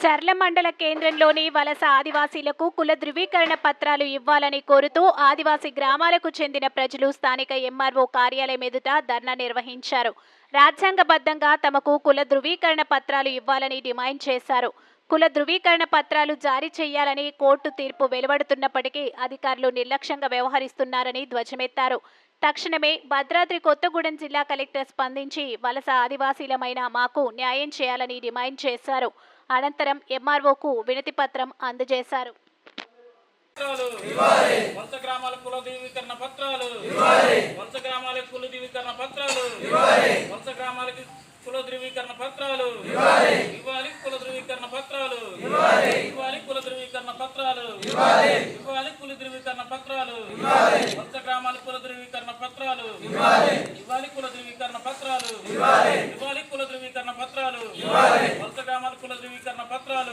చర్ల మండల కేంద్రంలోని వలస ఆదివాసీలకు కుల ధృవీకరణ పత్రాలు ఇవ్వాలని కోరుతూ ఆదివాసీ గ్రామాలకు చెందిన ప్రజలు స్థానిక ఎంఆర్ఓ కార్యాలయం ఎదుట ధర్నా నిర్వహించారు. రాజ్యాంగబద్ధంగా తమకు కుల ధృవీకరణ పత్రాలు ఇవ్వాలని డిమాండ్ చేశారు. కుల ధృవీకరణ పత్రాలు జారీ చేయాలని కోర్టు తీర్పు వెలువడుతున్నప్పటికీ అధికారులు నిర్లక్ష్యంగా వ్యవహరిస్తున్నారని ధ్వజమెత్తారు. తక్షణమే భద్రాద్రి కొత్తగూడెం జిల్లా కలెక్టర్ స్పందించి వలస ఆదివాసీలమైన మాకు న్యాయం చేయాలని డిమాండ్ చేశారు. అనంతరం ఎంఆర్ఓకు వినతి పత్రం అందజేశారు. పత్రాలు. వంశ గ్రామాల కుల ధృవీకరణ పత్రాలు. వంశ గ్రామాల కుల ధృవీకరణ పత్రాలు. వంశ గ్రామాలకి కుల ధృవీకరణ పత్రాలు. ఇవ్వాలి కుల ధృవీకరణ పత్రాలు. ఇవ్వాలి కుల ధృవీకరణ పత్రాలు. ఇవ్వాలి కుల ధృవీకరణ పత్రాలు. వంశ గ్రామాల కుల ధృవీకరణ పత్రాలు. ఇవ్వాలి కుల ధృవీకరణ పత్రాలు. ఇవ్వాలి కుల ధృవీకరణ పత్రాలు. హక్కుల ధృవీకరణ పత్రాలు.